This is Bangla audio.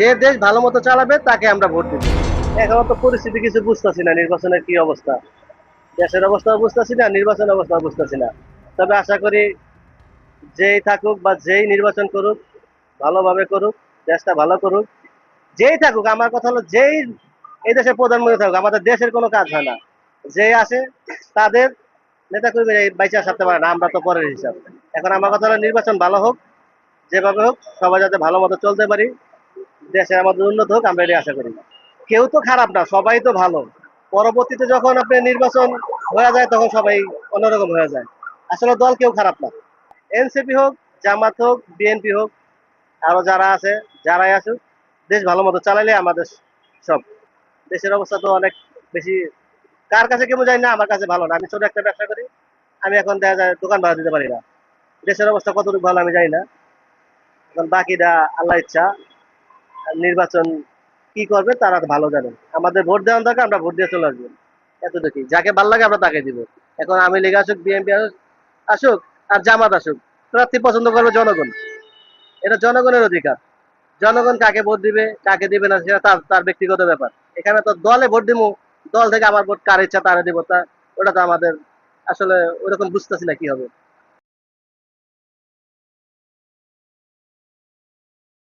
যে দেশ ভালো মতো চালাবে, তাকে আমরা ভোট দিব। এখন তো পরিস্থিতি কিছু বুঝতেছি না, নির্বাচনের কি অবস্থা। দেশের অবস্থা বুঝতেছি না নির্বাচনের অবস্থা বুঝতেছি না। তবে আশা করি যেই থাকুক বা যেই নির্বাচন করুক, ভালোভাবে করুক, দেশটা ভালো করুক, যেই থাকুক, আমার কথা হলো যেই এই দেশের প্রধানমন্ত্রী থাকুক, আমাদের দেশের কোনো কাজ হয় না। যেই আসে, তাদের নেতা কর্মী বাইচা সারতে পারে না, আমরা তো পরের হিসাব। এখন আমার কথা হলো, নির্বাচন ভালো হোক, যেভাবে হোক, সবাই যাতে ভালো মতো চলতে পারি। দেশের আমাদের উন্নত হোক, আমরা এটাই আশা করি। কেউ তো খারাপ না, সবাই তো ভালো। পরবর্তীতে যখন আপনি নির্বাচন হয়ে যায়, তখন সবাই অন্যরকম হয়ে যায়। আসলে দল কেউ খারাপ না। এনসিপি হোক, জামাত হোক, বিএনপি হোক, আরও যারা আছে, যারাই আসুক, দেশ ভালো মতো চালাইলে আমাদের সব। দেশের অবস্থা তো অনেক বেশি, কার কাছে কেমন যায় না, আমার কাছে ভালো না। আমি ছোট একটা ব্যবসা করি, আমি এখন দেখা যায় দোকান ভাড়া দিতে পারি না। দেশের অবস্থা কতটুকু ভালো আমি জানি না। এখন বাকিটা আল্লাহ ইচ্ছা। নির্বাচন কি করবে তারা ভালো জানে। আমাদের ভোট দেওয়ার দরকার, আমরা ভোট দিয়ে চলে আসব। এতটুকুই। যাকে ভালো লাগে আমরা তাকে দিব। এখন আমি লীগ আসুক, বিএনপি আসুক আর জামাত আসুক, প্রার্থী পছন্দ করবে জনগণ। এটা জনগণের অধিকার। জনগণ কাকে ভোট দিবে, কাকে দিবে না, সেটা তার তার ব্যক্তিগত ব্যাপার। এখানে তো দলে ভোট দিব দল থেকে আমার ভোট কার ইচ্ছা তারা দিব তা ওটা তো আমাদের আসলে ওরকম বুঝতেছি না কি হবে।